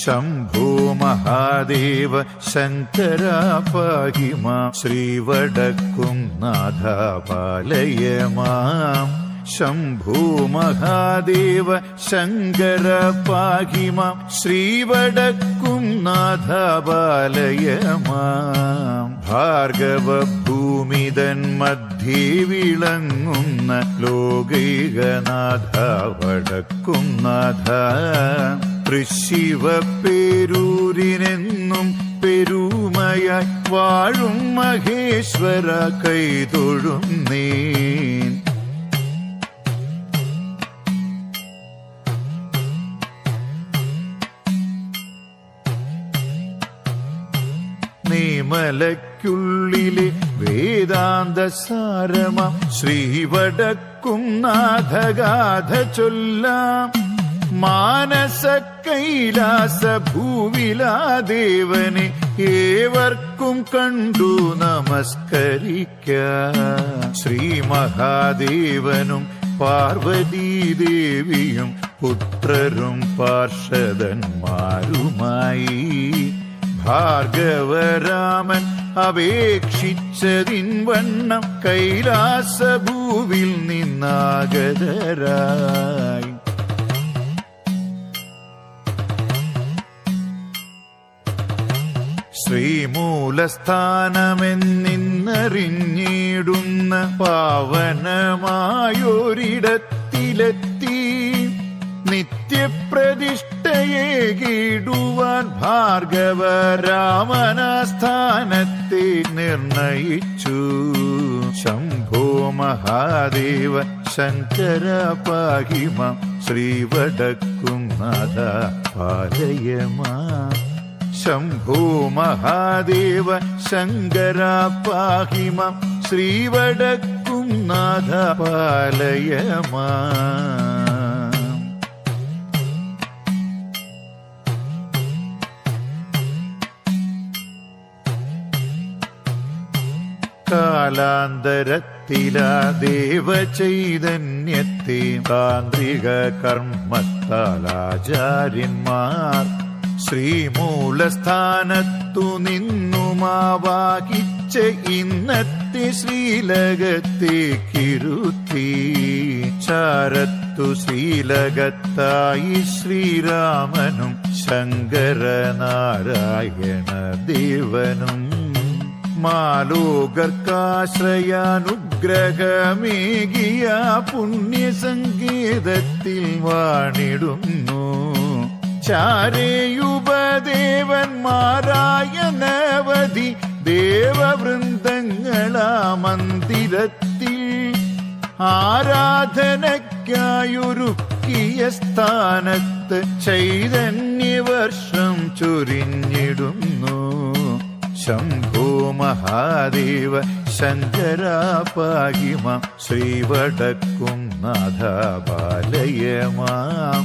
ശംഭോ മഹാദേവ ശങ്കര പാഹിമ മാം ശ്രീവടക്കും നാഥ പാലയ മാം ശംഭോ മഹാദേവ ശങ്കര പാഹിമ മാം ശ്രീവടക്കും നാഥ പാലയ മാം ഭാർഗവ ഭൂമിതൻ മധ്യേ വിളങ്ങുന്ന ലോകൈകനാഥ വടക്കും നാഥ. തൃശിവ പേരൂരിനെന്നും പെരുമയായി വാഴും മഹേശ്വര കൈതൊഴും നീ നീമലയ്ക്കുള്ളിലെ വേദാന്ത സാരമ ശ്രീവടക്കും നാഥഗാഥ ചൊല്ലാം. മാനസ കൈലാസ ഭൂവിലാദേവനെ ഏവർക്കും കണ്ടു നമസ്കരിക്ക. ശ്രീ മഹാദേവനും പാർവതീദേവിയും പുത്രരും പാർഷദന്മാരുമായി. ഭാർഗവരാമൻ അപേക്ഷിച്ചതിൻ വണ്ണം കൈലാസഭൂവിൽ നിന്നാഗതരായി. ശ്രീമൂലസ്ഥാനമെന്നിന്നറിഞ്ഞിടുന്ന പാവനമായൊരിടത്തിലെത്തി. നിത്യപ്രതിഷ്ഠയെ കീടുവാൻ ഭാർഗവരാമനാസ്ഥാനത്തെ നിർണയിച്ചു. ശംഭോ മഹാദേവ ശങ്കര പാഹിമ ശ്രീവടക്കും നാഥ പാലയമാ. ശംഭോ മഹാദേവ ശങ്കര പാഹിമ ശ്രീവടക്കും നാഥ പാലയമാ കാലാന്തരത്തിലാ ദേവചൈതന്യത്തെ താന്ത്രിക കർമ്മത്താൽ ആചാര്യന്മാർ ശ്രീമൂലസ്ഥാനത്തു നിന്നുമാവാഹിച്ച ഇന്നത്തെ ശ്രീലകത്തേക്കിരുത്തി ചാരത്തു ശ്രീലകത്തായി ശ്രീരാമനും ശങ്കരനാരായണ ദേവനും മാലോകർക്കാശ്രയാനുഗ്രഹമേകിയ പുണ്യസങ്കേതത്തിൽ വാണിടുന്നു. ചാരേയുപദേവന്മാരായ നവതി ദേവവൃന്ദങ്ങളാ മന്ദിരത്തിൽ ആരാധനയ്ക്കായൊരുക്കിയ സ്ഥാനത്ത് ചൈതന്യവർഷം ചൊരിഞ്ഞിടുന്നു. ശംഭോ മഹാദേവ ശങ്കരാപാകിമ ശ്രീവടക്കും നാഥ ബാലയമാം